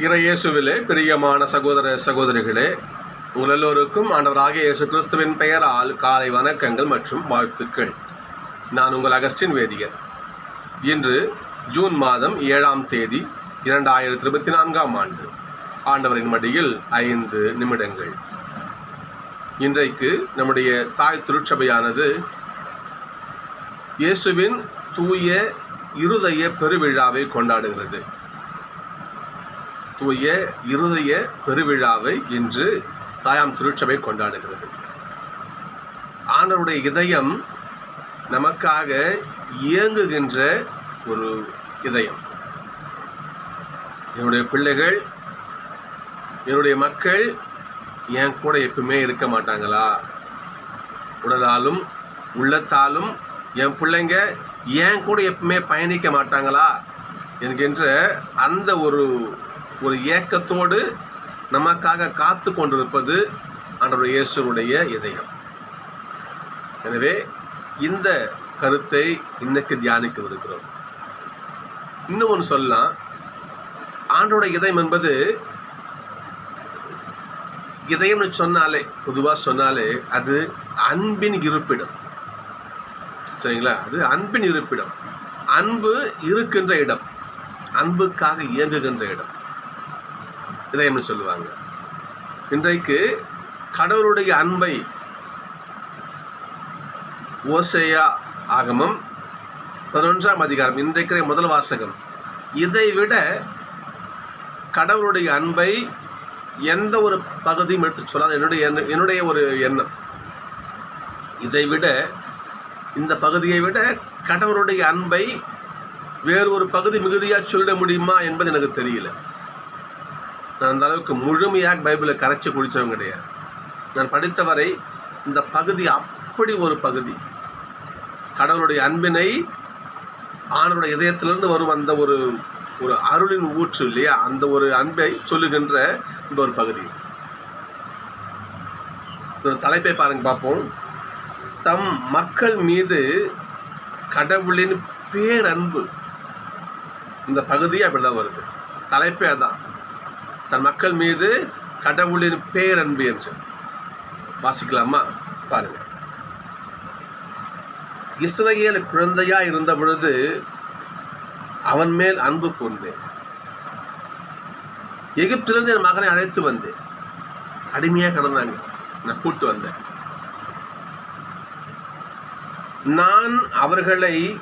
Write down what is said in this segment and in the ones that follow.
இறையேசுவிலே பிரியமான சகோதர சகோதரிகளே உங்கள் எல்லோருக்கும் ஆண்டவராக இயேசு கிறிஸ்துவின் பெயரால் காலை வணக்கங்கள் மற்றும் வாழ்த்துக்கள். நான் உங்கள் அகஸ்டின் வேதியர். இன்று ஜூன் மாதம் ஏழாம் தேதி இரண்டாயிரத்தி இருபத்தி நான்காம் ஆண்டு. ஆண்டவரின் மடியில் ஐந்து நிமிடங்கள். இன்றைக்கு நம்முடைய தாய் திருச்சபையானது இயேசுவின் தூய இருதய பெருவிழாவை கொண்டாடுகிறது. தூய இருதய பெருவிழாவை இன்று தாயாம் திருச்சபை கொண்டாடுகிறது. ஆண்டவருடைய இதயம் நமக்காக இயங்குகின்ற ஒரு இதயம். என்னுடைய பிள்ளைகள் என்னுடைய மக்கள் என் கூட எப்பவுமே இருக்க மாட்டாங்களா? உடலாலும் உள்ளத்தாலும் என் பிள்ளைங்க என் கூட எப்பவுமே பயணிக்க மாட்டாங்களா? என்கின்ற அந்த ஒரு ஒரு ஏக்கத்தோடு நமக்காக காத்து கொண்டிருப்பது ஆண்டவருடைய இயேசுடைய இதயம். எனவே இந்த கருத்தை இன்னைக்கு தியானிக்க இருக்கிறோம் இன்னும் ஒன்று சொல்லலாம். ஆண்டோட இதயம் என்பது இதயம்னு சொன்னாலே பொதுவாக சொன்னாலே அது அன்பின் இருப்பிடம். சரிங்களா? அது அன்பின் இருப்பிடம். அன்பு இருக்கின்ற இடம். அன்புக்காக இயங்குகின்ற இடம். இதயம்னு சொல்லுவாங்க. இன்றைக்கு கடவுளுடைய அன்பை ஓசையா ஆகமம் பதினொன்றாம் அதிகாரம் இன்றைக்கு முதல் வாசகம். இதை விட கடவுளுடைய அன்பை எந்த ஒரு பகுதியும் எடுத்து சொல்லாது என்னுடைய என்னுடைய ஒரு எண்ணம். இதை விட இந்த பகுதியை விட கடவுளுடைய அன்பை வேறு ஒரு பகுதி மிகுதியாக சொல்லிட முடியுமா என்பது எனக்கு தெரியல. நான் அந்த அளவுக்கு முழுமையாக பைபிளை கரைச்சி குடித்தவன் கிடையாது. நான் படித்தவரை இந்த பகுதி அப்படி ஒரு பகுதி. கடவுளுடைய அன்பினை ஆணவருடைய இதயத்திலிருந்து வரும் அந்த ஒரு ஒரு அருளின் ஊற்று இல்லையா? அந்த ஒரு அன்பை சொல்லுகின்ற இந்த ஒரு பகுதி. ஒரு தலைப்பை பாருங்க பார்ப்போம். தம் மக்கள் மீது கடவுளின் பேரன்பு. இந்த பகுதி அப்படிதான் வருது. தலைப்பே அதான். தன் மக்கள் மீது கடவுளின் பேரன்பு என்று. வாசிக்கலாமா? பாருங்க. இஸ்ரேல் குழந்தையா இருந்த பொழுது அவன் மேல் அன்பு கூர்ந்தேன். எகிப்திலிருந்து என் மகனை அழைத்து வந்தேன். அடிமையாக கிடந்தாங்க. நான் கூட்டு வந்தேன். நான் அவர்களை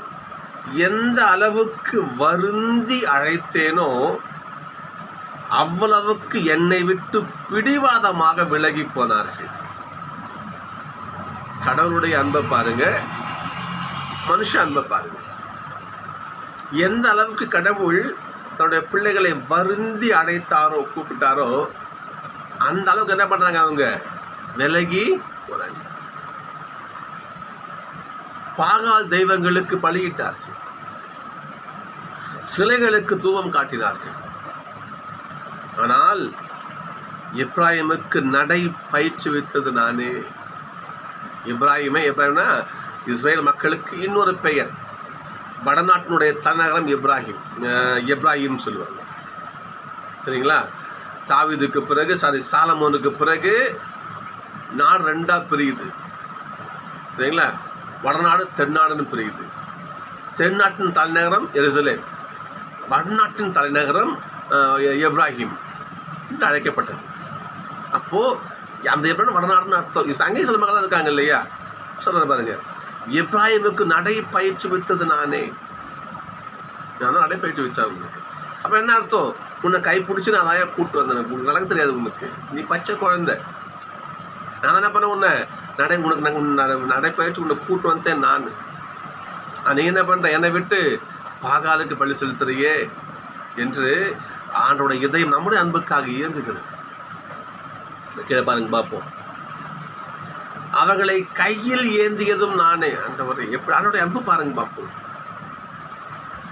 எந்த அளவுக்கு வருந்தி அழைத்தேனோ அவ்வளவுக்கு என்னை விட்டு பிடிவாதமாக விலகி போனார்கள். கடவுளுடைய அன்பை பாருங்க. மனுஷ அன்பை பாருங்க. எந்த அளவுக்கு கடவுள் தன்னுடைய பிள்ளைகளை வருந்தி அடைத்தாரோ கூப்பிட்டாரோ அந்த அளவுக்கு என்ன பண்ணுறாங்க அவங்க? விலகி போறாங்க. பாகால் தெய்வங்களுக்கு பலியிட்டார்கள். சிலைகளுக்கு தூவம் காட்டினார்கள். ஆனால் இப்ராஹிமுக்கு நடை பயிற்றுவித்தது நானே. இப்ராஹிமே இப்ராஹிம்னா இஸ்ரேல் மக்களுக்கு இன்னொரு பெயர். வடநாட்டினுடைய தலைநகரம் இப்ராஹிம். இப்ராஹிம் சொல்லுவாங்க. சரிங்களா? தாவீதுக்கு பிறகு சாரி சாலமோனுக்கு பிறகு நாடு ரெண்டாக பிரியுது. சரிங்களா? வடநாடு தென்னாடுன்னு பிரியுது. தென்னாட்டின் தலைநகரம் எருசலேம். வடநாட்டின் தலைநகரம் இப்ராஹிம். என்று அழைக்கப்பட்டது. அப்போது அந்த இப்ராஹிம் வடநாடுன்னு அர்த்தம் இது அங்கேயும் சில மக்கள் இருக்காங்க இல்லையா? சொல்ல பாருங்க. இப்ராஹிமுக்கு நடை பயிற்சி வித்தது நானே. நான் தான் நடை பயிற்சி உங்களுக்கு. அப்போ என்ன அர்த்தம்? உன்னை கை பிடிச்சி நான் அதையா கூப்பிட்டு வந்தேன். உனக்கு நடக்க தெரியாது உனக்கு. நீ பச்சை குழந்தை. நான் என்ன பண்ண உன்னை? நடை உனக்கு நாங்கள் நடைப்பயிற்சி உன்னை கூட்டு வந்தேன் நான். நீ என்ன பண்ணுற என்னை விட்டு பாகாலுக்கு பள்ளி செலுத்துறியே என்று ஆண்டோட இதயம் நம்முடைய அன்புக்காக இயங்குகிறது. கீழே பாருங்க பார்ப்போம். அவர்களை கையில் ஏந்தியதும் நானே. ஆண்டவரை எப்படி ஆண்டோடைய அன்பு பாருங்க பார்ப்போம்.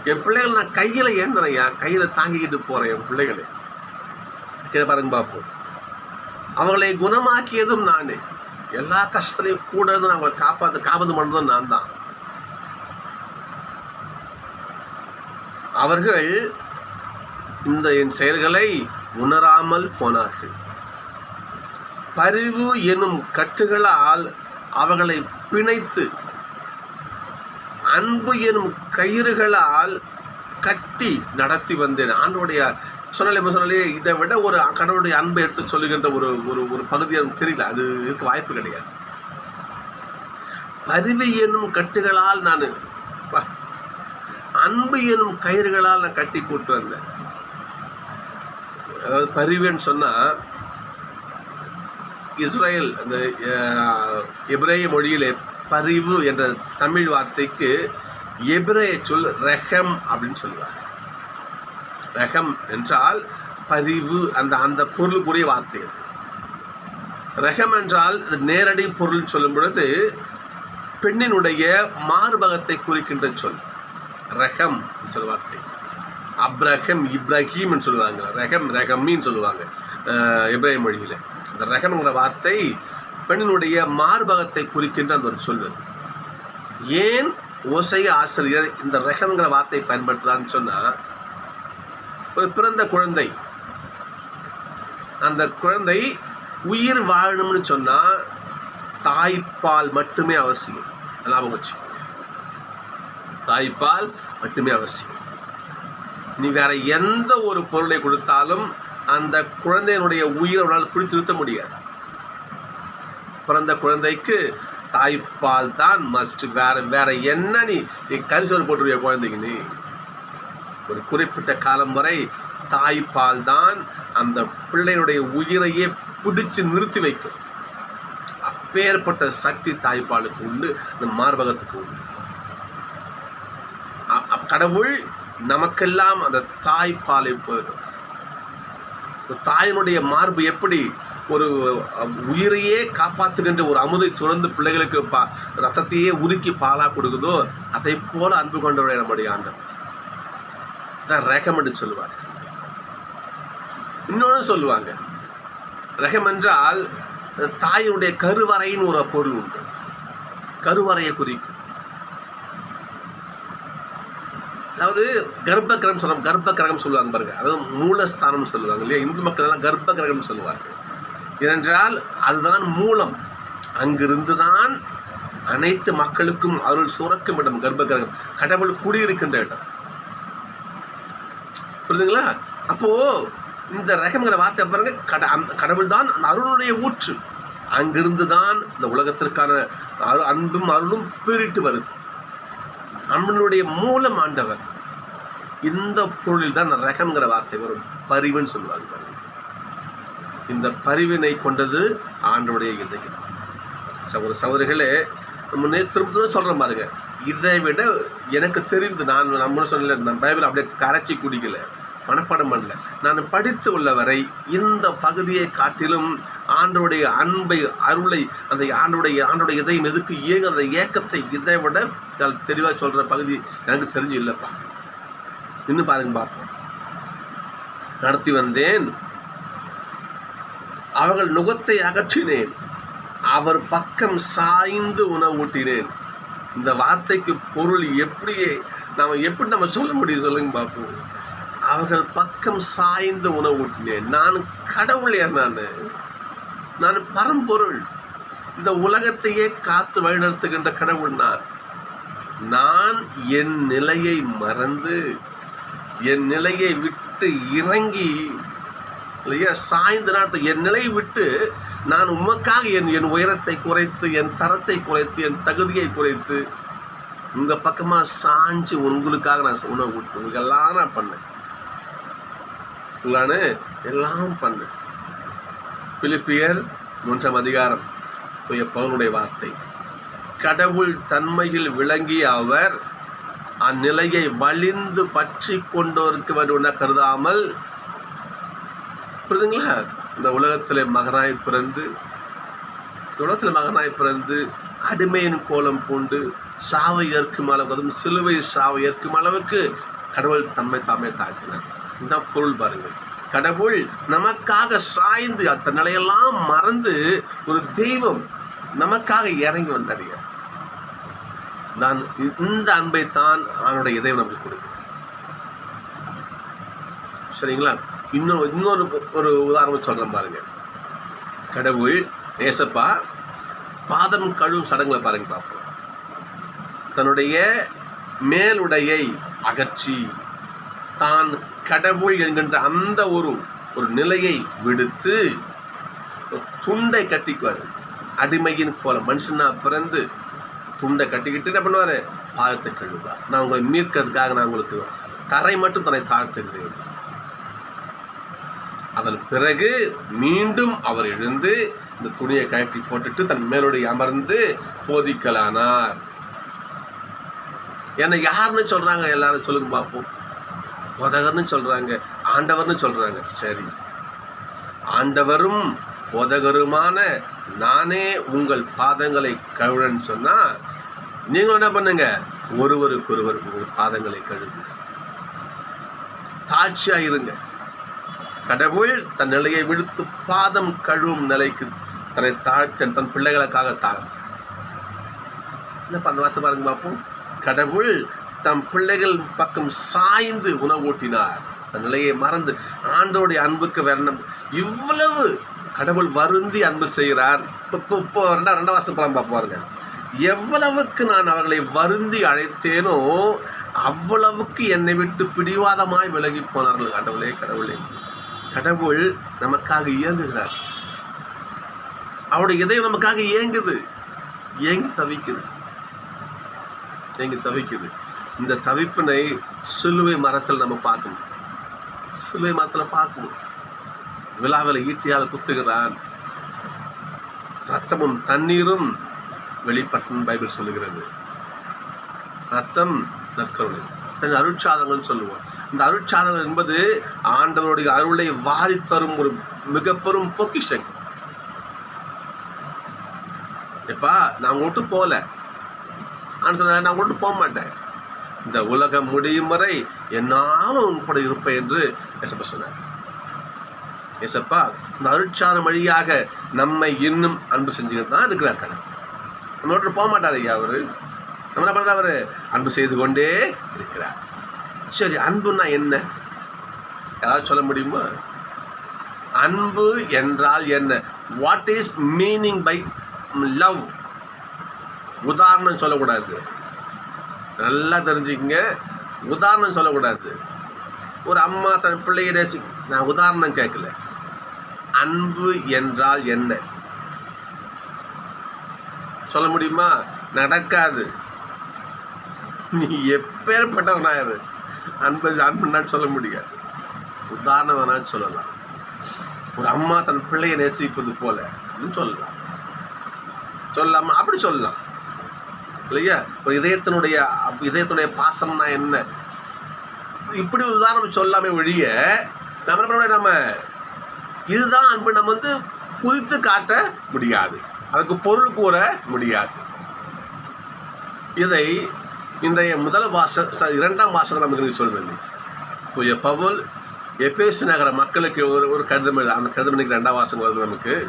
என் பிள்ளைகள் நான் கையில் ஏந்துறேன்யா கையில் தாங்கிக்கிட்டு போகிறேன் என் பிள்ளைகளை. கீழே பாருங்க பார்ப்போம். அவங்களை குணமாக்கியதும் நானே. எல்லா கஷ்டத்தையும் கூட இருந்து நான் அவங்களை காப்பாற்ற காப்பது பண்ணதும் நான் தான். அவர்கள் இந்த என் செயல்களை உணராமல் போனார்கள். பரிவு எனும் கட்டுகளால் அவர்களை பிணைத்து அன்பு எனும் கயிறுகளால் கட்டி நடத்தி வந்தேன். ஆண்டோடைய சொன்னாலே சொன்னாலே இதை விட ஒரு கடவுளுடைய அன்பை எடுத்து சொல்லுகின்ற ஒரு ஒரு ஒரு பகுதி எனக்கு தெரியல. அது இருக்க வாய்ப்பு கிடையாது. பரிவு எனும் கட்டுகளால் நான் அன்பு எனும் கயிறுகளால் நான் கட்டி கூட்டு வந்தேன். அதாவது பரிவுன்னு சொன்னால் இஸ்ரேல் அந்த எப்ரேய மொழியிலே பரிவு என்ற தமிழ் வார்த்தைக்கு எபிரேய சொல் ரெஹம் அப்படின்னு சொல்லுவாங்க. ரெஹம் என்றால் பரிவு அந்த அந்த பொருளுக்குரிய வார்த்தை அது. ரெஹம் என்றால் நேரடி பொருள் சொல்லும் பொழுது பெண்ணினுடைய மார்பகத்தை குறிக்கின்ற சொல். ரகம் சொல் வார்த்தை அப்ரஹம் இப்ராஹிம்னு சொல்லுவாங்க. ரகம் ரகமின்னு சொல்லுவாங்க. இப்ராஹிம் மொழியில். இந்த ரகம்ங்கிற வார்த்தை பெண்ணினுடைய மார்பகத்தை குறிக்கின்ற அந்த ஒரு சொல்வது ஏன் ஓசை ஆசிரியர் இந்த ரகம்ங்கிற வார்த்தை பயன்படுத்துகிறான்னு சொன்னால் ஒரு பிறந்த குழந்தை அந்த குழந்தை உயிர் வாழணும்னு சொன்னால் தாய்ப்பால் மட்டுமே அவசியம். ஞாபகம் வச்சு தாய்ப்பால் மட்டுமே அவசியம். நீ வேற எந்த ஒரு பொருளை கொடுத்தாலும் அந்த குழந்தையினுடைய உயிரை அவனால் பிடிச்சிருத்த நிறுத்த முடியாது. பிறந்த குழந்தைக்கு தாய்ப்பால் தான் மஸ்ட் வேற வேற என்ன நீ நீ கரிசோறு போட்டுருவிய குழந்தைக்கு நீ? ஒரு குறிப்பிட்ட காலம் வரை தாய்ப்பால் தான் அந்த பிள்ளையினுடைய உயிரையே பிடிச்சு நிறுத்தி வைக்கும். அப்பேற்பட்ட சக்தி தாய்ப்பாலுக்கு உண்டு இந்த மார்பகத்துக்கு உண்டு. கடவுள் நமக்கெல்லாம் அந்த தாய்ப்பாலை போயிடும் தாயினுடைய மார்பு எப்படி ஒரு உயிரையே காப்பாற்றுகின்ற ஒரு அமுதை சுரந்து பிள்ளைகளுக்கு பா ரத்தத்தையே உருக்கி பாலாக கொடுக்குதோ அதை போல அன்பு கொண்டவரை நம்முடைய ஆண்டவர். தான் ரெகமெண்ட் சொல்லுவார் இன்னொன்று சொல்லுவாங்க. ரகம் என்றால் தாயினுடைய கருவறைன்னு ஒரு பொருள் உண்டு. கருவறையை குறிக்கும். அதாவது கர்ப்ப கிரகம் சொல்ல கர்ப்ப கிரகம் சொல்லுவாங்க பாருங்க. அதாவது மூலஸ்தானம் சொல்லுவாங்க இல்லையா? இந்து மக்கள் எல்லாம் கர்ப்ப கிரகம் சொல்லுவார்கள். ஏனென்றால் அதுதான் மூலம். அங்கிருந்து தான் அனைத்து மக்களுக்கும் அருள் சுரக்கும் இடம் கர்ப்ப கிரகம் கடவுள் குடியிருக்கின்ற இடம். புரியுதுங்களா அப்போ இந்த ரகம்ங்கிற வார்த்தை பாருங்க கட அந்த கடவுள் தான் அந்த அருளுடைய ஊற்று. அங்கிருந்து தான் இந்த உலகத்திற்கான அருள் அன்பும் அருளும் பீரிட்டு வருது. நம்மளுடைய மூலம் ஆண்டவர். இந்த பொருளில் தான் ரகம்ங்கிற வார்த்தை வரும். பரிவுன்னு சொல்லுவாங்க இந்த பரிவினை கொண்டது ஆண்டவுடைய இதயம் சகோதர சகோதரிகளே நம்ம திரும்ப திரும்ப சொல்கிற பாருங்க. இதை விட எனக்கு தெரிந்து நான் நம்ம சொல்லல நான் பைபிள் அப்படியே கரைச்சி குடிக்கல. மனப்பாடம் பண்ணல. நான் படித்து உள்ளவரை இந்த பகுதியை காட்டிலும் ஆண்டோடைய அன்பை அருளை அந்த ஆண்டோடைய ஆண்டோடைய இதயம் எதுக்கு இயங்க அந்த ஏக்கத்தை இதை விட தெளிவாக சொல்கிற பகுதி எனக்கு தெரிஞ்சு இல்லைப்பா இன்னும் பாருங்க பார்ப்போம் நடத்தி வந்தேன். அவர்கள் நுகத்தை அகற்றினேன். அவர் பக்கம் சாய்ந்து உணவூட்டினேன் இந்த வார்த்தைக்கு பொருள் எப்படியே நம்ம எப்படி நம்ம சொல்ல முடியும் சொல்லுங்க பார்ப்போம் அவர்கள் பக்கம் சாய்ந்து உணவு ஊட்டினேன். நான் கடவுளே நான். நான் பரம்பொருள். இந்த உலகத்தையே காத்து வழிநடத்துகின்ற கடவுள் நான். நான் என் நிலையை மறந்து என் நிலையை விட்டு இறங்கி இல்லையா? சாய்ந்த நேரத்தை என் நிலையை விட்டு நான் உமக்காக என் என் உயரத்தை குறைத்து என் தரத்தை குறைத்து என் தகுதியை குறைத்து உங்கள் பக்கமாக சாஞ்சு உங்களுக்காக நான் உணவு கொடுத்து எல்லாம் நான் பண்ணேன். எல்லாம் பண்ணேன். பிலிப்பியர் மூன்றாம் அதிகாரம். தூய பவுனுடைய வார்த்தை. கடவுள் தன்மையில் விளங்கிய அவர் அந்நிலையை வலிந்து பற்றி கொண்டோருக்கு வேண்டும் கருதாமல் புரியுதுங்களா இந்த உலகத்தில் மகனாய் பிறந்து இந்த உலகத்தில் மகனாய் பிறந்து அடிமையின் கோலம் பூண்டு சாவை ஏற்கும் அளவுக்கு அதுவும் சிலுவை சாவை ஏற்கும் அளவுக்கு கடவுள் தம்மை தாமே தாழ்த்தினார். இந்த பொருள் பாருங்கள். கடவுள் நமக்காக சாய்ந்து அந்த நிலையெல்லாம் மறந்து ஒரு தெய்வம் நமக்காக இறங்கி வந்தாருங்க நான் இந்த அன்பை தான் அவனுடைய இதயம் நமக்கு கொடுக்கும். சரிங்களா? இன்னொரு இன்னொரு ஒரு உதாரணம் சொல்கிறேன் பாருங்க. கடவுள் ஏசப்பா பாதம் கழுவும் சடங்குல பாருங்க பார்ப்போம். தன்னுடைய மேலுடையை அகற்றி தான் கடவுள் என்கின்ற அந்த ஒரு ஒரு நிலையை விடுத்து ஒரு துண்டை கட்டிக்குவார். அடிமையின் போல மனுஷனா பிறந்து துண்டை கட்டிக்கிட்டு என்ன பண்ணுவார்? பாதத்தை கழுவார் நான் உங்களை மீட்கிறதுக்காக நான் உங்களுக்கு தரை மட்டும் தன்னை தாழ்த்துகிறேன். அதன் பிறகு மீண்டும் அவர் எழுந்து இந்த துணியை கழட்டி போட்டுட்டு தன் மேலோடு அமர்ந்து போதிக்கலானார். என்னை யாருன்னு சொல்றாங்க? எல்லாரும் சொல்லுங்க பார்ப்போம் போதகர்னு சொல்றாங்க. ஆண்டவர்னு சொல்றாங்க. சரி. ஆண்டவரும் போதகருமான நானே உங்கள் பாதங்களை கழுவுறேன்னு சொன்னால் நீங்களும் என்ன பண்ணுங்க? ஒருவருக்கொருவர் உங்கள் பாதங்களை கழுவுங்க. தாட்சியா இருங்க. கடவுள் தன் நிலையை விடுத்து பாதம் கழுவும் நிலைக்கு தன்னை தாழ்த்த தன் பிள்ளைகளுக்காக தாழும் என்ன அந்த வார்த்தை பாருங்க பார்ப்போம் கடவுள் தம் பிள்ளைகள் பக்கம் சாய்ந்து உணவூட்டினார். தன் நிலையை மறந்து ஆண்டோடைய அன்புக்கு வரணம். இவ்வளவு கடவுள் வருந்தி அன்பு செய்கிறார். இப்போ இப்போ ரெண்டா ரெண்டாம் வருஷம் பழம் பார்ப்பாருங்க எவ்வளவுக்கு நான் அவர்களை வருந்தி அழைத்தேனோ அவ்வளவுக்கு என்னை விட்டு பிடிவாதமாய் விலகி போனார்கள். கடவுளே கடவுளே. கடவுள் நமக்காக இயங்குகிறார். அவருடைய இதயம் நமக்காக இயங்குது. ஏங்கி தவிக்குது. ஏங்கி தவிக்குது. இந்த தவிப்பினை சிலுவை மரத்தில் நம்ம பார்க்கணும். சிலுவை மரத்தில் பார்க்கணும். விழாவில் ஈட்டியால் குத்துகிறான். ரத்தமும் தண்ணீரும் வெளிப்பட்டன் பைபிள் சொல்லுகிறது. ரத்தம் நற்கருணை. தன் அருட்சாதங்கள் சொல்லுவோம் இந்த அருட்சாதங்கள் என்பது ஆண்டவருடைய அருளை வாரி தரும் ஒரு மிக பெரும் பொக்கிஷங்கள் எப்பா நான் விட்டு போகல. ஆனால் சொன்னேன் நான் விட்டு போக மாட்டேன். இந்த உலகம் முடியும் வரை என்னாலும் உன் கூட இருப்பேன் என்று எசப்பா சொன்னார். எசப்பா இந்த அருட்சாதம் வழியாக நம்மை இன்னும் அன்பு செஞ்சுக்கிட்டு தான் இருக்கிறார் கடை நம்ம போக மாட்டார் ஐயா அவர். நம்ம என்ன பண்ணுறாரு அன்பு செய்து கொண்டே இருக்கிறார். சரி அன்புன்னா என்ன? யாராவது சொல்ல முடியுமா? அன்பு என்றால் என்ன? What is meaning by love உதாரணம் சொல்லக்கூடாது. நல்லா தெரிஞ்சுக்கங்க. உதாரணம் சொல்லக்கூடாது. ஒரு அம்மா தன் பிள்ளையை நேசி நான் உதாரணம் கேட்கல. அன்பு என்றால் என்ன? சொல்ல முடியுமா? நடக்காது. நீ எப்பேற்பட்டவனாயிரு அன்பு அன்புனான்னு சொல்ல முடியாது. உதாரணம் வேணாலும் சொல்லலாம். ஒரு அம்மா தன் பிள்ளையை நேசிப்பது போல. அப்படின்னு சொல்லலாம். சொல்லலாமா அப்படி சொல்லலாம். இல்லையா? ஒரு இதயத்தினுடைய அப்- இதயத்தினுடைய பாசம்னா என்ன? இப்படி உதாரணம் சொல்லாமே ஒழிய நம்ம என்ன பண்ண நம்ம இதுதான் அன்பு. நம்ம வந்து குறித்து காட்ட முடியாது. அதுக்கு பொருள் கூற முடியாது. இதை இன்றைய முதல் வாச ச- இரண்டாம் வாசகம் நமக்கு சொல்லுது இன்னைக்கு. தூய பவுல் எபேசு நகர மக்களுக்கு ஒரு ஒரு கடிதம் அந்த கடிதம் இன்னைக்கு ரெண்டாம் வாசகம் வருது நமக்கு.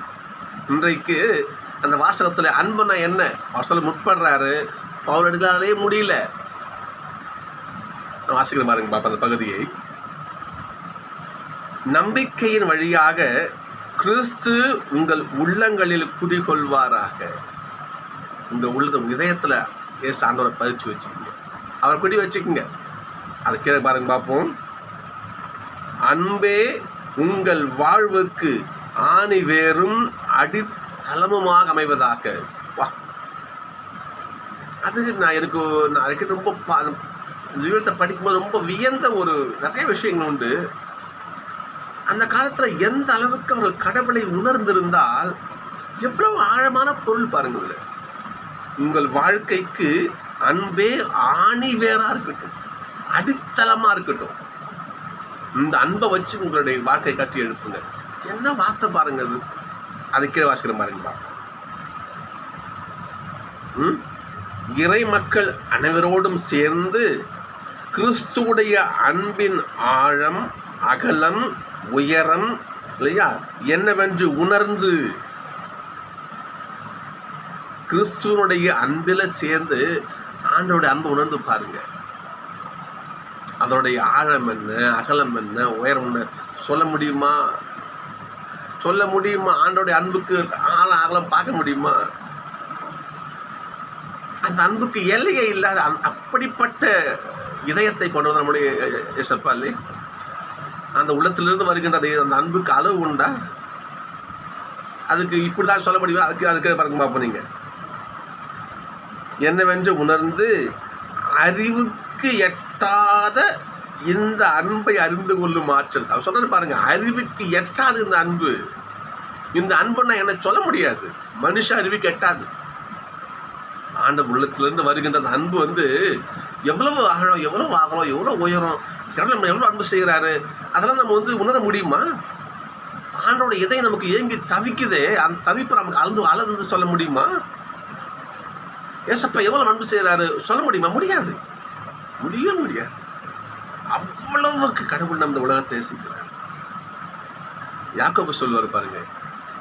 இன்றைக்கு அந்த வாசகத்தில் அன்புனா என்ன? அவர் சொல்ல முற்படுறாரு. பவுல் எடுக்கலாலே முடியல. வாசிக்கிற பாருங்க பாப்பா அந்த பகுதியை. நம்பிக்கையின் வழியாக கிறிஸ்து உங்கள் உள்ளங்களில் குடிகொள்வாராக. இந்த உள்ளது இதயத்தில் இதயத்துல ஏசு ஆண்டவரை பதிச்சு வச்சுக்கோங்க. அவரை குடி வச்சுக்கோங்க. அதை கீழே பாருங்க பார்ப்போம் அன்பே உங்கள் வாழ்வுக்கு ஆணி வேரும் தலமுமாக அமைவதாக. வா. அது நான் எனக்கு நான் அடிக்கடி ரொம்ப பா- ஜீவத்தை படிக்கும்போது ரொம்ப வியந்த ஒரு நிறைய விஷயங்கள் உண்டு. அந்த காலத்தில் எந்த அளவுக்கு அவர்கள் கடவுளை உணர்ந்திருந்தால் எவ்வளவு ஆழமான பொருள் பாருங்கள் உங்கள் வாழ்க்கைக்கு அன்பே ஆணி வேறாக இருக்கட்டும் அடித்தளமாக இருக்கட்டும். இந்த அன்பை வச்சு உங்களுடைய வாழ்க்கை கட்டி எழுப்புங்க. என்ன வார்த்தை பாருங்க அது? அது கீழே வாசிக்கிற மாதிரி பாப்போம். இறை மக்கள் அனைவரோடும் சேர்ந்து கிறிஸ்துவுடைய அன்பின் ஆழம் அகலம் உயரம் இல்லையா? என்னவென்று உணர்ந்து கிறிஸ்துவனுடைய அன்பில் சேர்ந்து ஆண்டோட அன்பு உணர்ந்து பாருங்க. அதனுடைய ஆழம் என்ன அகலம் என்ன உயரம் என்ன சொல்ல முடியுமா? சொல்ல முடியுமா? ஆண்டோடைய அன்புக்கு ஆழம் ஆகலாம் பார்க்க முடியுமா? அந்த அன்புக்கு எல்லையே இல்லாத அப்படிப்பட்ட இதயத்தை கொண்டு வந்த நம்முடைய எசப்பாலே அந்த உள்ளத்திலிருந்து வருகின்றது அந்த அன்புக்கு அளவு உண்டா? அதுக்கு இப்படி தான் சொல்ல முடியுமா? அதுக்கு அதுக்கு பாருங்க பார்ப்போம் நீங்கள் என்னவென்று உணர்ந்து அறிவுக்கு எட்டாத இந்த அன்பை அறிந்து கொள்ளும் ஆற்றல். அவர் சொல்கிறார் பாருங்க அறிவுக்கு எட்டாது இந்த அன்பு. இந்த அன்புன்னா என்ன சொல்ல முடியாது. மனுஷ அறிவுக்கு எட்டாது ஆண்ட உள்ளத்திலிருந்து வருகின்ற அந்த அன்பு வந்து எவ்வளவு ஆழம் எவ்வளவு ஆகலம் எவ்வளோ உயரம் எவ்வளவு நம்ம எவ்வளோ அன்பு செய்கிறாரு அதெல்லாம் நம்ம வந்து உணர முடியுமா? ஆண்டோட இதயம் நமக்கு ஏங்கி தவிக்குதே அந்த தவிப்பை நமக்கு அளந்து அளந்து சொல்ல முடியுமா? ஏசப்பா எவ்வளவு அன்பு செய்கிறாரு சொல்ல முடியுமா? முடியாது. முடியவே முடியாது. அவ்வளவுக்கு கடவுள் நம்ம உலகத்தை நேசிக்கிறார். யாக்கோபு சொல்வார் பாருங்க.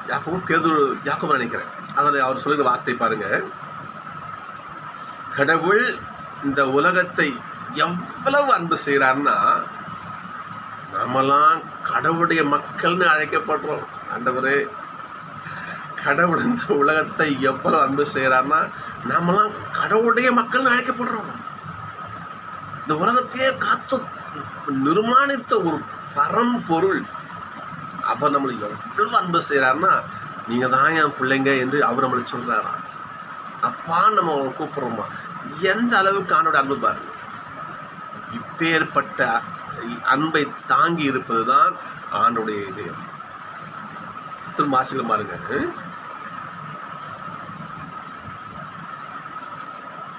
யாக்கோபு பேதுரு யாக்கோபு நினைக்கிறேன். அதில் அவர் சொல்லுற வார்த்தை பாருங்க. கடவுள் இந்த உலகத்தை எவ்வளவு அன்பு செய்கிறார்னா நாமெல்லாம் கடவுளுடைய மக்கள்னு அழைக்கப்படுறோம். ஆண்டவரே கடவுள் இந்த உலகத்தை எவ்வளவு அன்பு செய்கிறார்னா நாமெல்லாம் கடவுளுடைய மக்கள்னு அழைக்கப்படுறோம். இந்த உலகத்தையே காத்து நிர்மாணித்த ஒரு பரம்பொருள். அவர் நம்மளை எவ்வளவு அன்பு செய்கிறாருன்னா நீங்கள் தான் என் பிள்ளைங்க என்று அவர் நம்மளை சொல்கிறாரா அப்பா நம்ம அவரை கூப்பிட்றோமா? எந்த அளவுக்கு ஆண்டோட அன்பு பாருங்க. இப்பேற்பட்ட அன்பை தாங்கி இருப்பது தான் ஆண்டுடைய இதயம். திரும்ப வாசிக்கலாம் பாருங்க.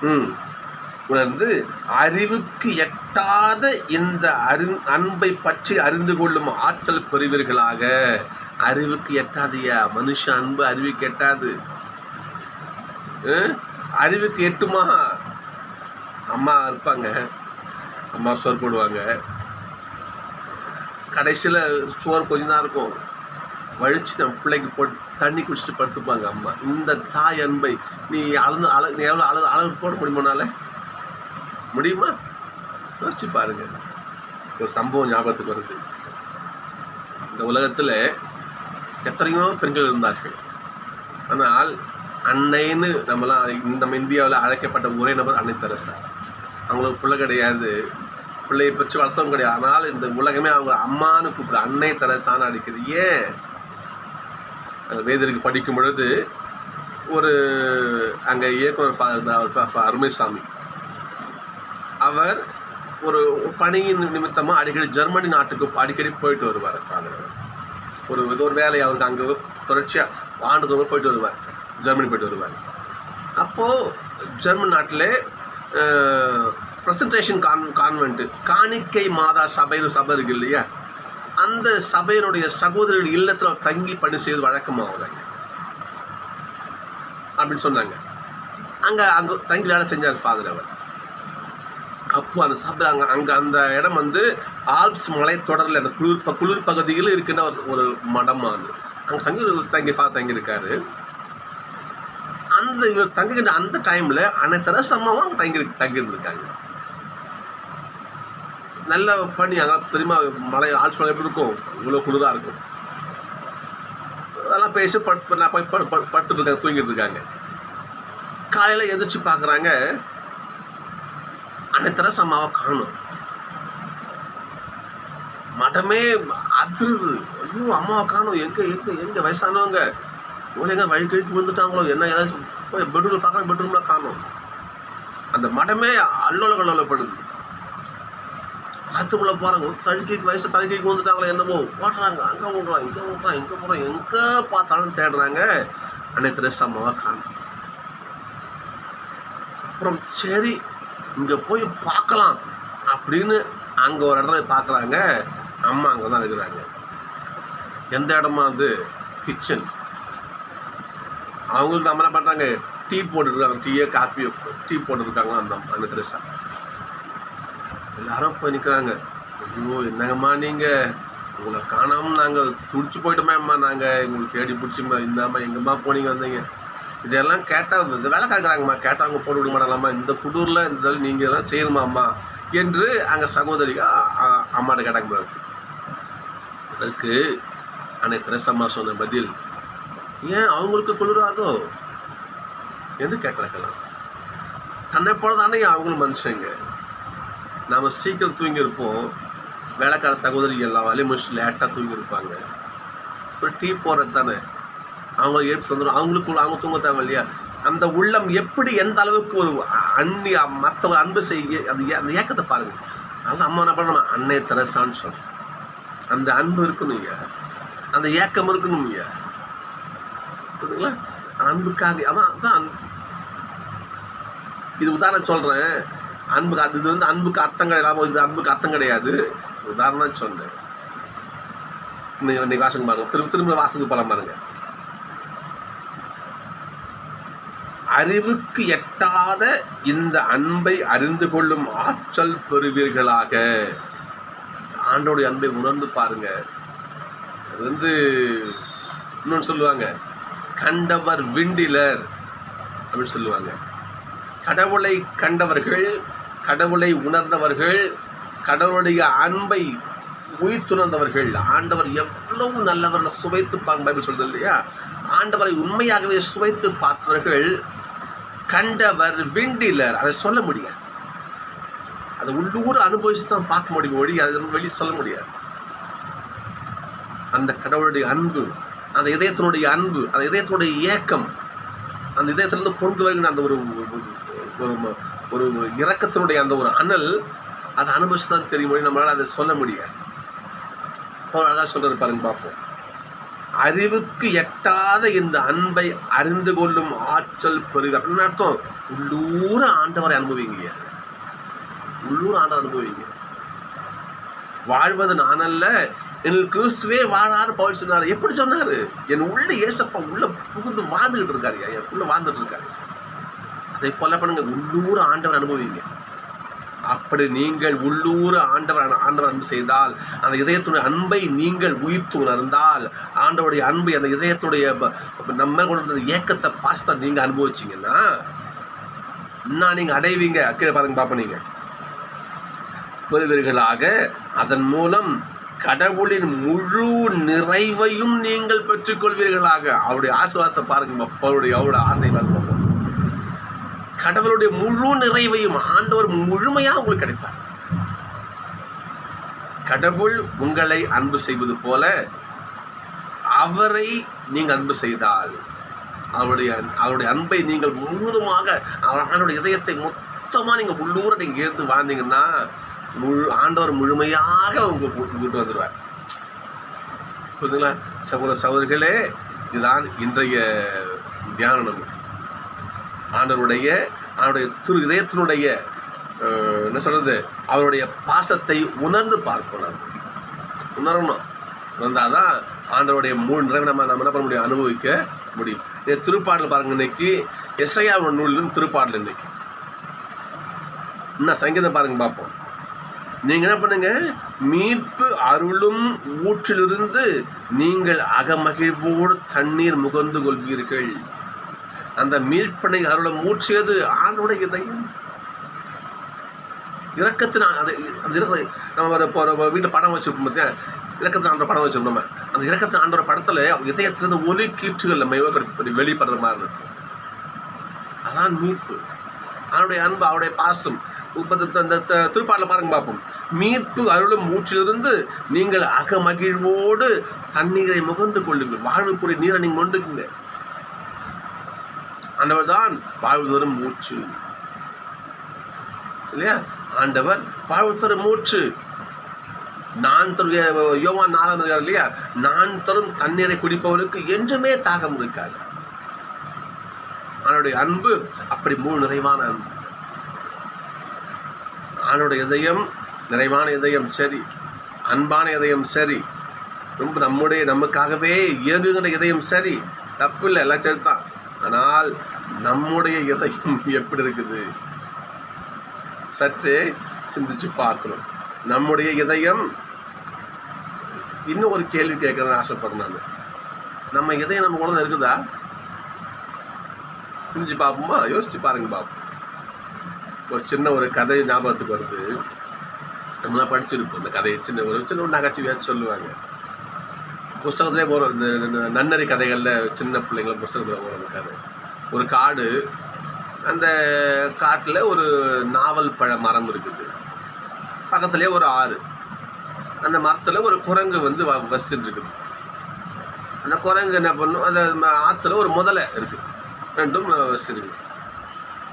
ம். உணர்ந்து அறிவுக்கு எட்டாத இந்த அறி அன்பை பற்றி அறிந்து கொள்ளும் ஆற்றல் பெறுவீர்களாக. அறிவுக்கு எட்டாதியா? மனுஷ அன்பு அறிவுக்கு எட்டாது. அறிவுக்கு எட்டுமா? அம்மா இருப்பாங்க. அம்மா சோறு போடுவாங்க. கடைசியில் சோறு கொஞ்சம் தான் இருக்கும். வழித்து நம்ம பிள்ளைக்கு போட்டு தண்ணி குடிச்சிட்டு படுத்துப்பாங்க அம்மா. இந்த தாய் அன்பை நீ அளந்து அள நீ எவ்வளோ அளவு அளவு போட முடியுமோனால முடியுமா? யோசிச்சு பாருங்க. ஒரு சம்பவம் ஞாபகத்துக்கு வருது. இந்த உலகத்தில் எத்தனையோ பெண்கள் இருந்தார்கள். ஆனால் அன்னைன்னு நம்மளாம் இந்த நம்ம இந்தியாவில் அழைக்கப்பட்ட ஒரே நபர் அன்னை தெரசா அவங்களுக்கு பிள்ளை கிடையாது. பிள்ளையை பெற்று வளர்த்தவங்க கிடையாது. ஆனால் இந்த உலகமே அவங்க அம்மான்னு கூப்பிடு அன்னை தெரசான்னு அடிக்குது ஏன்? அஹ் வேதருக்கு படிக்கும் பொழுது ஒரு அங்கே இயக்குனர் ஃபாதர் இருந்தார். அவர் அருமைசாமி. அவர் ஒரு பணியின் நிமித்தமாக அடிக்கடி ஜெர்மனி நாட்டுக்கு அடிக்கடி போயிட்டு வருவார் ஃபாதர் ஒரு ஏதோ ஒரு வேலை அவருக்கு அங்கே தொடர்ச்சியாக ஆண்டுதோறும் போயிட்டு வருவார். ஜெர்மனி போயிட்டு வருவார். அப்போது ஜெர்மன் நாட்டில் ப்ரெசன்டேஷன் கான் கான்வென்ட்டு காணிக்கை மாதா சபைன்னு சபை இருக்கு இல்லையா? அந்த சபையினுடைய சகோதரிகள் இல்லத்தில் தங்கி பணி செய்வது வழக்கமாகுது அப்படின்னு சொன்னாங்க. அங்கே அங்கே தங்கி வேலை செஞ்சார் ஃபாதர் அவர். அப்போ அந்த சாப்பிட்றாங்க அங்கே அந்த இடம் வந்து ஆல்ப்ஸ் மலைத்தொடரில் அந்த குளிர் ப குளிர் பகுதியில் இருக்கின்ற ஒரு ஒரு மடமாக அது. அங்கே சங்கி தங்கி ஃபா தங்கியிருக்காரு. அந்த இவர் தங்குகின்ற அந்த டைமில் அனைத்தர சம்மாவும் அங்கே தங்கி தங்கியிருந்திருக்காங்க. நல்ல பண்ணி அங்கே பெரியமா மலை ஆல்ப்ஸ் மலை எப்படி இருக்கும்? இவ்வளோ குளிராக இருக்கும். அதெல்லாம் பேசி படுத்து நான் போய் படுத்துட்டு இருக்காங்க தூங்கிட்டு இருக்காங்க. காலையில் எந்திரிச்சு பார்க்குறாங்க. அனைத்தரசு அம்மாவை காணும். மடமே அதிருது. ஐயோ அம்மாவை காணும். எங்கே எங்கே எங்கே வயசானவங்க? இவ்வளோ வழி கழிக்கு விழுந்துட்டாங்களோ? என்ன ஏதாச்சும் போய் பெட்ரூமில் பார்க்குறாங்க பெட்ரூமில் காணும். அந்த மடமே அல்லோல கல்லோலப்படுது ஆற்றுக்குள்ளே போகிறாங்க தழுக்கிக்கு வயசு தழுக்கிக்கு வந்துட்டாங்களோ என்னமோ? ஓட்டுறாங்க அங்கே ஓடுறாங்க இங்கே ஓடுறாங்க இங்கே போகிறாங்க எங்கே பார்த்தாலும் தேடுறாங்க. அன்னை தெரசா அம்மாவை காணும். அப்புறம் சரி இங்கே போய் பார்க்கலாம் அப்படின்னு அங்கே ஒரு இடத்துல பார்க்குறாங்க. அம்மா அங்கே தான் இருக்கிறாங்க. எந்த இடமா அது? கிச்சன் அவங்களுக்கு நம்ம என்ன பண்ணுறாங்க டீ போட்டுருக்காங்க. டீயோ காப்பியோ டீ போட்டுருக்காங்க அந்த அந்த ட்ரெஸ்ஸா எல்லாரும் போய் நிற்கிறாங்க ஐயோ என்னங்கம்மா நீங்கள் உங்களை காணாமல் நாங்கள் துடிச்சு போயிட்டோமேம்மா நாங்கள் எங்களுக்கு தேடி பிடிச்சிம்மா இந்தாம்மா எங்கம்மா போனீங்க வந்தீங்க. இதெல்லாம் கேட்டால் இந்த வேலை கேட்குறாங்கம்மா கேட்டால் அவங்க போட்டு விட மாட்டாங்களாம்மா. இந்த குடூரில் இந்த நீங்கள் எல்லாம் செய்யணுமாம்மா என்று அங்கே சகோதரி அம்மாட்ட கேட்டாங்க அதற்கு அன்னை திரசம்மா சொன்ன பதில் ஏன் அவங்களுக்கு குளிராதோ? என்று கேட்டிருக்கலாம். தன்னை போல தானே அவங்களும் மனுஷங்க. நாம் சீக்கிரம் தூங்கியிருப்போம். வேலைக்கார சகோதரி எல்லாம் வலி முடிச்சு லேட்டாக தூங்கியிருப்பாங்க. ஒரு டீ போகிறது தானே அவங்களை எழுப்பி தந்துடும் அவங்களுக்கு அவங்க தூங்க தேவை இல்லையா? அந்த உள்ளம் எப்படி எந்த அளவுக்கு ஒரு அன்னி மற்றவர் அன்பு செய்ய அந்த அந்த ஏக்கத்தை பாருங்கள் அதனால் அம்மா என்ன பண்ணணும்? அன்னை தெரசான்னு சொல்கிறேன் அந்த அன்பு இருக்கணும் ஐயா. அந்த ஏக்கம் இருக்கணும் ஐயா. புரியுதுங்களா? அன்புக்காக அதான் அதான் இது உதாரணம் சொல்கிறேன் அன்புக்கு அது இது வந்து அன்புக்கு அர்த்தம் கிடையாது. இது அன்புக்கு அர்த்தம் கிடையாது. உதாரணம் சொன்னேன் இன்னைக்கு இன்னைக்கு வாசகம் பாருங்கள் திரும்ப திரும்ப வாசத்துக்கு போகலாம் பாருங்கள் அறிவுக்கு எட்டாத இந்த அன்பை அறிந்து கொள்ளும் ஆற்றல் பெறுவீர்களாக. ஆண்டோடைய அன்பை உணர்ந்து பாருங்க. அது வந்து இன்னொன்று சொல்லுவாங்க கண்டவர் விண்டிலர் அப்படின்னு சொல்லுவாங்க. கடவுளை கண்டவர்கள் கடவுளை உணர்ந்தவர்கள் கடவுளுடைய அன்பை உயிர்த்துணர்ந்தவர்கள். ஆண்டவர் எவ்வளவு நல்லவர்களை சுவைத்து பாருங்க பைபிள் சொல்றது இல்லையா? ஆண்டவரை உண்மையாகவே சுவைத்து பார்த்தவர்கள் கண்டவர் விண்டிலர். அதை சொல்ல முடியாது. அதை உள்ளூர் அனுபவிச்சு தான் பார்க்க முடியும் ஒழி அதை நம்ம வெளியே சொல்ல முடியாது. அந்த கடவுளுடைய அன்பு அந்த இதயத்தினுடைய அன்பு அந்த இதயத்தினுடைய ஏக்கம் அந்த இதயத்திலிருந்து பொங்கு வருகிற அந்த ஒரு ஒரு- ஒரு இறக்கத்தினுடைய அந்த ஒரு அனல் அதை அனுபவிச்சு தான் தெரியும் நம்மளால் அதை சொல்ல முடியாது. அழகாக சொல்கிறது பாருங்க பார்ப்போம். அறிவுக்கு எட்டாத இந்த அன்பை அறிந்து கொள்ளும் ஆற்றல் பெரிது அப்படின்னு அர்த்தம். உள்ளூர ஆண்டவரை அனுபவிங்க. உள்ளூர் ஆண்டவர் அனுபவிங்க. வாழ்வது நான் என் கிறிஸ்துவே வாழாரு பவுல் சொன்னார். எப்படி சொன்னாரு? என் உள்ள ஏசப்பா உள்ள புகுந்து வாழ்ந்துகிட்டு இருக்காரு என் உள்ள வாழ்ந்துட்டு இருக்காரு. அதை போல பண்ணுங்க. உள்ளூர் ஆண்டவர் அனுபவிங்க. அப்படி நீங்கள் உள்ளூர் ஆண்டவர் ஆண்டவர் அன்பு செய்தால் அந்த இதயத்துடைய அன்பை நீங்கள் உயிர்த்து உணர்ந்தால் ஆண்டவருடைய அன்பை அந்த இதயத்துடைய நம்ம கொண்டு ஏக்கத்தை பாசத்தை நீங்கள் அனுபவிச்சீங்கன்னா என்ன நீங்கள் அடைவீங்க. கீழே பாருங்க பார்ப்ப நீங்கள் பெறுவீர்களாக அதன் மூலம் கடவுளின் முழு நிறைவையும் நீங்கள் பெற்றுக்கொள்வீர்களாக. அவருடைய ஆசீர்வாதத்தை பாருங்க அவருடைய அவருடைய ஆசை பார்ப்போம் கடவுளுடைய முழு நிறைவையும் ஆண்டவர் முழுமையாக உங்களுக்கு கிடைப்பார் கடவுள் உங்களை அன்பு செய்வது போல அவரை நீங்கள் அன்பு செய்தால் அவருடைய அவருடைய அன்பை நீங்கள் முழுவதுமாக அவர் இதயத்தை மொத்தமாக நீங்கள் உள்ளூர நீங்கள் ஏற்று வாழ்ந்தீங்கன்னா முழு ஆண்டவர் முழுமையாக உங்க கூட்டு வந்துடுவார் புரியுதுங்களா சகோதர சகோதரிகளே இதுதான் இன்றைய தியானம் நமக்கு. ஆண்டவருடைய அவருடைய திரு இதயத்தினுடைய என்ன சொல்கிறது அவருடைய பாசத்தை உணர்ந்து பார்ப்போம் உணரணும். உணரணும் உணர்ந்தாதான் ஆண்டவருடைய மூணு நிறைவை நம்ம நம்ம என்ன பண்ண முடியும்? அனுபவிக்க முடியும். இந்த திருப்பாடல் பாருங்க இன்னைக்கு. எஸ்ஐயாவோட நூலிலும் திருப்பாடல் இன்னைக்கு. இன்னும் சங்கீதம் பாருங்கள் பார்ப்போம். நீங்கள் என்ன பண்ணுங்க? மீட்பு அருளும் ஊற்றிலிருந்து நீங்கள் அகமகிழ்வோடு தண்ணீர் முகர்ந்து கொள்வீர்கள். அந்த மீட்பனை அருளம் மூற்றியது ஆண்டுடைய இதயம் இறக்கத்தின் அது அந்த இறக்க நம்ம ஒரு வீட்டில் படம் வச்சிருப்போம் பார்த்தியா இலக்கத்தின் ஆண்டோட படம் வச்சிருப்போம் நம்ம. அந்த இறக்கத்தின் ஆண்டோட படத்தில் இதயத்திலிருந்து ஒலி கீற்றுகள் நம்ம இவ்வளோ வெளிப்படுற மாதிரி இருக்கும். அதான் மீட்பு. அவனுடைய அன்பு அவருடைய பாசம். அந்த இந்த- திருப்பாடல பாருங்க பார்ப்போம் மீட்பு அருளும் மூச்சிலிருந்து நீங்கள் அகமகிழ்வோடு தண்ணீரை முகந்து கொள்ளுங்கள். வாழ்வுக்குரிய நீரை நீங்கள் கொண்டுக்குங்க ஆண்டவர் தான் வாழ்வு தரும் மூச்சு. இல்லையா? ஆண்டவர் வாழ்வு தரும் மூச்சு. நான் தரும் யோவான் நாலாம் அதிகாரம் இல்லையா? நான் தரும் தண்ணீரை குடிப்பவனுக்கு என்றுமே தாகம் இருக்காது. அவனுடைய அன்பு அப்படி மூணு நிறைவான அன்பு. அவனுடைய இதயம் நிறைவான இதயம் சரி. அன்பான இதயம் சரி. ரொம்ப நம்முடைய நமக்காகவே இயங்குகிற இதயம் சரி. தப்பு இல்லை எல்லாம் சரி தான் ஆனால் நம்முடைய இதயம் எப்படி இருக்குது? சற்றே சிந்திச்சு பார்க்கணும். நம்முடைய இதயம் இன்னும் ஒரு கேள்வி கேட்கணும்னு ஆசைப்படுறேன் நான். நம்ம இதயம் நம்ம கூட இருக்குதா? சிந்திச்சு பார்ப்போமா? யோசிச்சு பாருங்க பாப்போம். ஒரு சின்ன ஒரு கதை ஞாபகத்துக்கு வருது. நம்மளாம் படிச்சிருப்போம். இந்த கதையை சின்ன ஒரு சின்ன ஒரு நகைச்சுவையாக சொல்லுவாங்க. புஸ்தகத்திலே போகிற இந்த நன்னறி கதைகளில் சின்ன பிள்ளைங்கள புஸ்தகத்தில் போகிற கதை. ஒரு காடு அந்த காட்டில் ஒரு நாவல் பழ மரம் இருக்குது. பக்கத்துலேயே ஒரு ஆறு. அந்த மரத்தில் ஒரு குரங்கு வந்து வ வசிச்சுட்டு இருக்குது அந்த குரங்கு என்ன பண்ணும் அந்த ம- ஒரு முதலை இருக்குது ரெண்டும் வசிச்சிருக்கு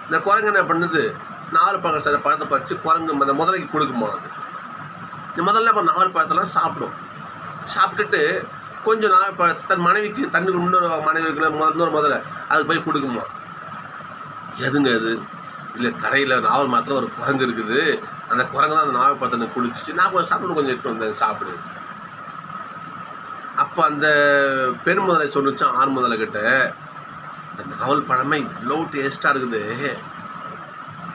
இந்த குரங்கு என்ன பண்ணுது நாவல் பழம் சில பழத்தை பறித்து குரங்கு அந்த முதலைக்கு கொடுக்குமா அது. இந்த முதல்ல இப்போ நாவல் பழத்தெல்லாம் சாப்பிடும். சாப்பிட்டுட்டு கொஞ்சம் நாவல் இப்போ தன் மனைவிக்கு தன்னுக்கு முன்னொரு மனைவி இருக்குல்ல மொ- முதல்ல அதுக்கு போய் கொடுக்குமா? எதுங்க அது இல்லை கரையில் நாவல் மரத்தில் ஒரு குரங்கு இருக்குது. அந்த குரங்கு தான் அந்த நாவல் பழத்தை குடிச்சு நான் கொஞ்சம் சாப்பிட்டு கொஞ்சம் எடுத்து வந்தேன் சாப்பிடு. அப்போ அந்த பெண் முதலை சொன்னிச்சான் ஆண் முதலை கிட்ட இந்த நாவல் பழமே இவ்வளோ டேஸ்ட்டாக இருக்குது.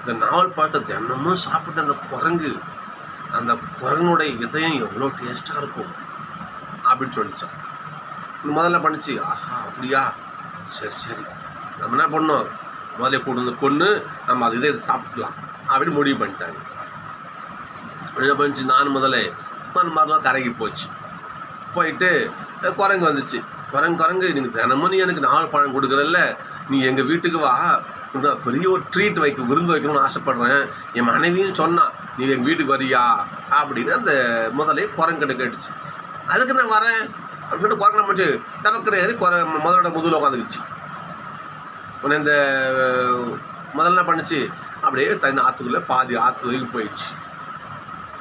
இந்த நாவல் பழத்தை தினமும் சாப்பிட்டு அந்த குரங்கு. அந்த குரங்கனுடைய இதயம் எவ்வளோ டேஸ்ட்டாக இருக்கும். அப்படின்னு சொல்லிச்சான் முதல்ல பண்ணிச்சு. ஆஹா அப்படியா? சரி சரி. நம்ம என்ன பண்ணோம்? முதல்ல கொண்டு வந்து கொன்று நம்ம அது இதை சாப்பிடலாம் அப்படின்னு முடிவு பண்ணிட்டாங்க என்ன பண்ணிச்சு? நான் முதல்ல நான் மறுநாள் கரைக்கு போச்சு. போயிட்டு குரங்கு வந்துச்சு. குரங்கு குரங்கு நீங்கள் தினமும் நீ எனக்கு நாலு பழம் கொடுக்குறல்ல. நீ எங்கள் வீட்டுக்கு வா. நான் பெரிய ஒரு ட்ரீட் வைக்க விருந்து வைக்கணும்னு ஆசைப்பட்றேன். என் மனைவியும் சொன்னான் நீ எங்கள் வீட்டுக்கு வரியா? அப்படின்னு அந்த முதலே குரங்கிட்ட கேட்டுச்சு. அதுக்கு நான் வரேன். அப்படின்னு சொல்லிட்டு குரங்கு நம்மச்சு டபக்குற ஏறி குர முதலோட முதுகில் உட்காந்துக்குச்சு உடனே இந்த முதல்ல என்ன பண்ணுச்சு? அப்படியே தண்ணி ஆற்றுக்குள்ளே பாதி ஆற்று வரைக்கும் போயிடுச்சு.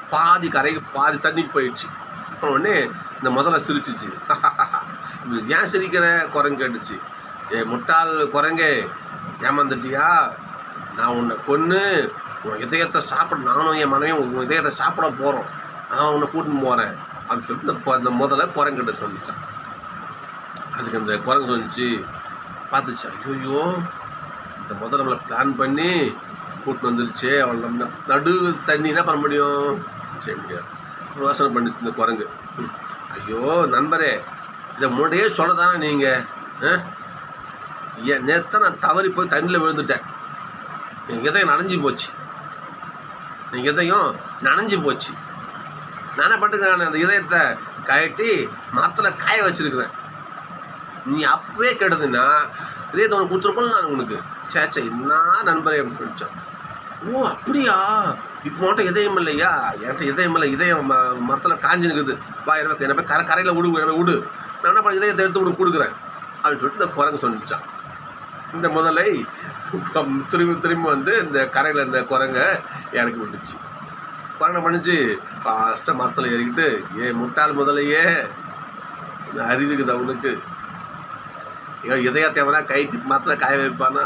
பாதி கரைக்கு பாதி தண்ணிக்கு போயிடுச்சு. அப்புறம் உடனே இந்த முதல்ல சிரிச்சிச்சு. ஏன் சிரிக்கிற? குரங்கு கேட்டுச்சு. ஏ முட்டாள் குரங்கே ஏமாந்துட்டியா? நான் உன்னை கொன்று உன் இதயத்தை சாப்பிட நானும் என் மனைவியும் உன் இதயத்தை சாப்பிட போகிறோம் நான் உன்னை கூட்டின்னு போகிறேன் அப்படின்னு சொல்லிட்டு அந்த முதல்ல குரங்கிட்ட சொல்லிச்சான். அதுக்கு அந்த குரங்கு சொல்லிச்சு பார்த்துச்சு. ஐயோ இந்த முதல்ல நம்மளை பிளான் பண்ணி கூட்டு வந்துருச்சு. அவள் நம்ம நடு தண்ணி என்ன பண்ண முடியும்? செய்ய முடியாது. யோசனை பண்ணிச்சு இந்த குரங்கு. ஐயோ நண்பரே இதை முன்னாடியே சொல்ல தானே நீங்கள் ஏன் நேற்று நான் தவறி போய் தண்ணியில் விழுந்துட்டேன். என் இதயம் நனைஞ்சு போச்சு. என் இதயம் நனைஞ்சு போச்சு. நான் என்ன நான் அந்த இதயத்தை கழட்டி மரத்தில் காய வச்சுருக்குறேன். நீ அப்பவே கெடுதுன்னா இதயத்தை உனக்கு கொடுத்துருப்போம் நான் உனக்கு. சே சே என்ன நண்பரே அப்படின்னு ஓ அப்படியா? இப்போ மட்டும் இதயம் இல்லையா? என்கிட்ட இதயம் இல்லை இதயம் ம மரத்தில் காஞ்சி நிற்குது வா என்ன என்ன போய் கரை கரையில் விடு என்ன விடு. நான் என்ன பண்ண இதயத்தை எடுத்து உனக்கு கொடுக்குறேன். அப்படின்னு சொல்லிட்டு இந்த குரங்கு சொன்னிச்சான் இந்த முதலை திரும்பி திரும்பி வந்து இந்த கரையில் இந்த குரங்கை எனக்கு விட்டுச்சு. குரங்கை பண்ணிச்சு ஃபாஸ்ட்டாக மரத்தில் ஏறிக்கிட்டு ஏ முட்டாள் முதலையே. அறிவுக்குது அவனுக்கு. ஏன் இதயத்தை எவனா கை மரத்தில் காய வைப்பானா?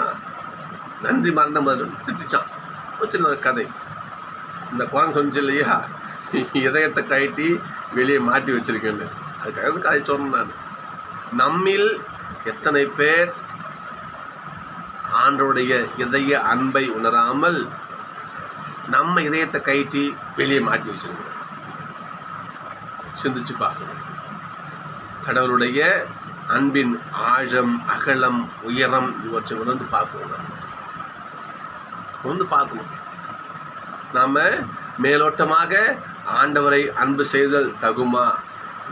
நன்றி மறந்த மாதிரி திட்டிச்சான். ஒரு சின்ன ஒரு கதை. இந்த குரங்கு சொன்னிச்சு இல்லையா? இதயத்தை கழட்டி வெளியே மாட்டி வச்சிருக்கேன்னு. அதுக்காக வந்து கதை சொன்னேன் நான். நம்மில் எத்தனை பேர் ஆண்டோடைய இதய அன்பை உணராமல் நம்ம இதயத்தை கயிற்றி வெளியே மாட்டி வச்சிருக்கோம் சிந்திச்சு பார்க்கணும். கடவுளுடைய அன்பின் ஆழம் அகலம் உயரம் இவற்றை உணர்ந்து பார்க்கணும் நம்ம. உணர்ந்து பார்க்கணும். நாம் மேலோட்டமாக ஆண்டவரை அன்பு செய்தல் தகுமா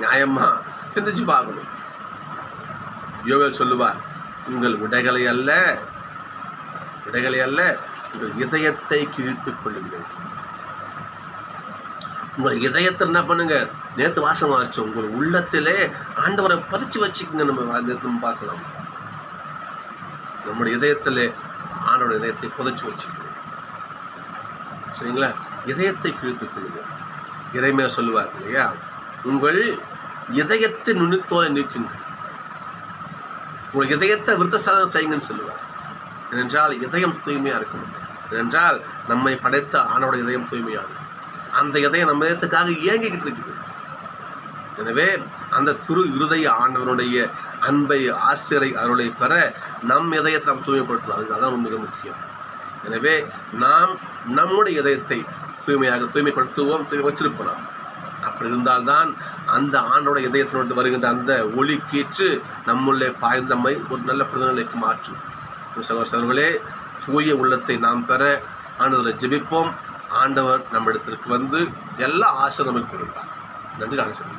நியாயமா? சிந்திச்சு பார்க்கணும். யோகல் சொல்லுவார் உங்கள் உடைகளை அல்ல உடைகளை அல்ல உங்கள் இதயத்தை கிழித்துக் கொள்ளுங்கள் உங்கள் இதயத்தை என்ன பண்ணுங்க? நேற்று வாசம் வாசிச்சோம் உங்கள் உள்ளத்திலே ஆண்டவரை பதிச்சு வச்சுக்கோங்க. நம்ம வா- நேத்து நம்ம வாசனம் நம்முடைய இதயத்தில் ஆண்டோட இதயத்தை புதைச்சு வச்சுக்கணும் சரிங்களா? இதயத்தை கிழித்து கொள்ளுங்க. இறைமையா சொல்லுவார் இல்லையா? உங்கள் இதயத்தை நுணுத்தோலை நீக்குங்கள். உங்கள் இதயத்தை விருத்த சாதனம் செய்யுங்கன்னு சொல்லுவார். ஏனென்றால் இதயம் தூய்மையாக இருக்கணும். ஏனென்றால் நம்மை படைத்த ஆணோட இதயம் தூய்மையானது. அந்த இதயம் நம்ம இதயத்துக்காக இயங்கிக்கிட்டு இருக்குது. எனவே அந்த துரு இருதய ஆண்டவனுடைய அன்பை ஆசிரியரை அருளை பெற நம் இதயத்தை நாம் தூய்மைப்படுத்தலாம். அதுதான் மிக முக்கியம். எனவே நாம் நம்முடைய இதயத்தை தூய்மையாக தூய்மைப்படுத்துவோம் தூய்மை வச்சிருப்போம் அப்படி இருந்தால்தான் அந்த ஆண்டோட இதயத்தினோடு வருகின்ற அந்த ஒளி கீற்று நம்முள்ளே பாய்ந்தம்மை ஒரு நல்ல பிரதிநிலைக்கு மாற்றும். சகோதரர்களே தூய உள்ளத்தை நாம் பெற ஆண்டவரை ஜெபிப்போம். ஆண்டவர் நம்மிடத்திற்கு வந்து எல்லா ஆசிரமும் கொடுப்பார். நன்றி நான் சொல்லி